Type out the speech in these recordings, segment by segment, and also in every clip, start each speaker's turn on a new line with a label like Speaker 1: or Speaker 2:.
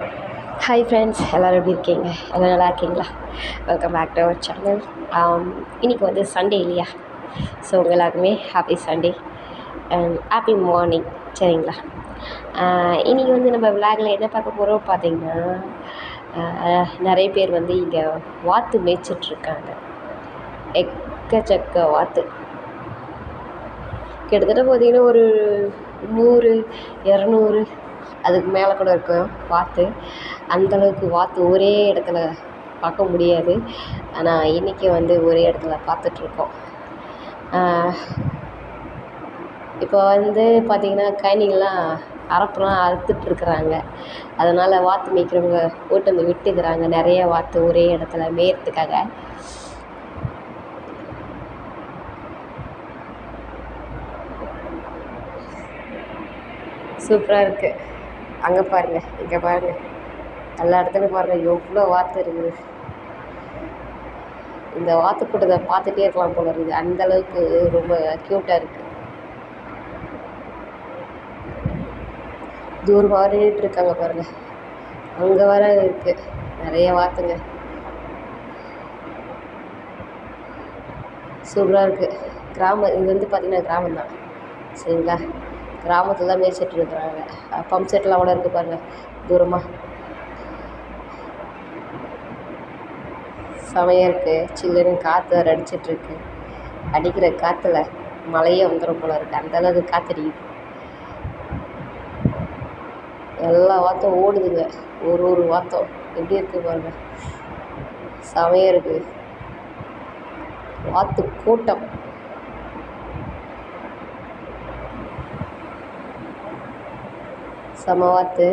Speaker 1: Hi friends எல்லோரும் எப்படி இருக்கீங்க? எல்லோரும் நல்லா இருக்கீங்களா? Welcome back to our channel இன்றைக்கி வந்து சண்டே இல்லையா? ஸோ உங்கள் எல்லாருக்குமே ஹாப்பி சண்டே ஹாப்பி மார்னிங் சரிங்களா? Uh, இன்றைக்கி வந்து நம்ம விளாகில் என்ன பார்க்க போகிறோம் பார்த்தீங்கன்னா uh, நிறைய பேர் வந்து இங்கே வாத்து மேய்ச்சிட்ருக்காங்க. எக்கச்சக்க வாத்து. கிட்டத்தட்ட பார்த்தீங்கன்னா ஒரு நூறு இரநூறு அதுக்கு மேலே கூட இருக்கும் வாத்து. அந்தளவுக்கு வாத்து ஒரே இடத்துல பார்க்க முடியாது. ஆனால் இன்றைக்கி வந்து ஒரே இடத்துல பார்த்துட்ருக்கோம். இப்போ வந்து பார்த்திங்கன்னா கயனிகள்லாம் அறப்புலாம் அறுத்துட்ருக்குறாங்க. அதனால் வாத்து மேய்க்கிறவங்க போட்டு வந்து விட்டுக்கிறாங்க. நிறைய வாத்து ஒரே இடத்துல மேயறதுக்காக. சூப்பராக இருக்குது அங்கே பாருங்கள் இங்கே பாருங்கள் எல்லா இடத்துலையும் பாருங்கள் எவ்வளோ வாத்து இருக்குது. இந்த வாத்து கூட்டத்தை பார்த்துட்டே இருக்கலாம் போல இருக்குது. அந்த அளவுக்கு ரொம்ப க்யூட்டாக இருக்குது தூரமாக நின்றுட்டு இருக்காங்க பாருங்கள் அங்கே வர இருக்குது நிறைய வாத்துங்க. சூப்பராக இருக்குது கிராமம் இது வந்து பார்த்திங்கன்னா கிராமம் தான் சரிங்களா? கிராமத்தில் தான் மேய்ச்சிட்டு இருக்கிறாங்க பம்ப் செட்லாம் கூட இருக்குது பாருங்கள் தூரமாக செமையாக இருக்குது சில்லுன்னு காற்று வேறு அடிச்சிட்ருக்கு அடிக்கிற காற்றுல மழையே வந்துடும் போல இருக்குது அந்தளவுக்கு காற்றடிக்குது எல்லா வாத்தும் ஓடுதுங்க. ஒரு ஒரு வாத்தம். எப்படி இருக்குது பாருங்கள் செமையாக இருக்குது வாத்து கூட்டம். சமவாத்து.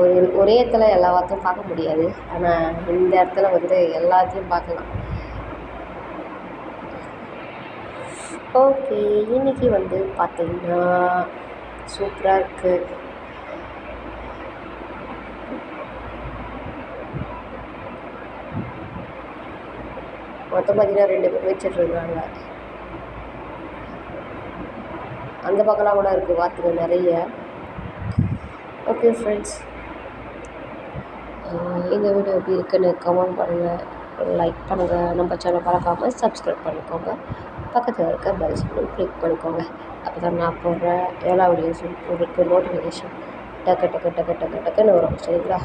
Speaker 1: ஒரு ஒரே இடத்துல எல்லா வார்த்தையும் பார்க்க முடியாது. ஆனால் இந்த இடத்துல வந்து எல்லாத்தையும் பார்க்கலாம். ஓகே இன்னைக்கு வந்து பார்த்தீங்கன்னா சூப்பராக இருக்குது மொத்தம் பார்த்தீங்கன்னா ரெண்டு பேர் வச்சுட்டு இருக்காங்க அந்த பக்கம்லாம் கூட இருக்குது வாத்துங்க நிறைய. ஓகே ஃப்ரெண்ட்ஸ் இந்த வீடியோ எப்படி இருக்குன்னு கமெண்ட் பண்ணுங்கள் லைக் பண்ணுங்கள் நம்ம சேனல் பழக்காமல் சப்ஸ்கிரைப் பண்ணிக்கோங்க. பக்கத்தில் இருக்க பெல் சிம்பிள் கிளிக் பண்ணிக்கோங்க. அப்போ தான் நான் போடுற எல்லா வீடியோஸும் உங்களுக்கு நோட்டிஃபிகேஷன் டக்கு டக்கு டக்கு டக்கு டக்குன்னு வரும். சரிங்களா?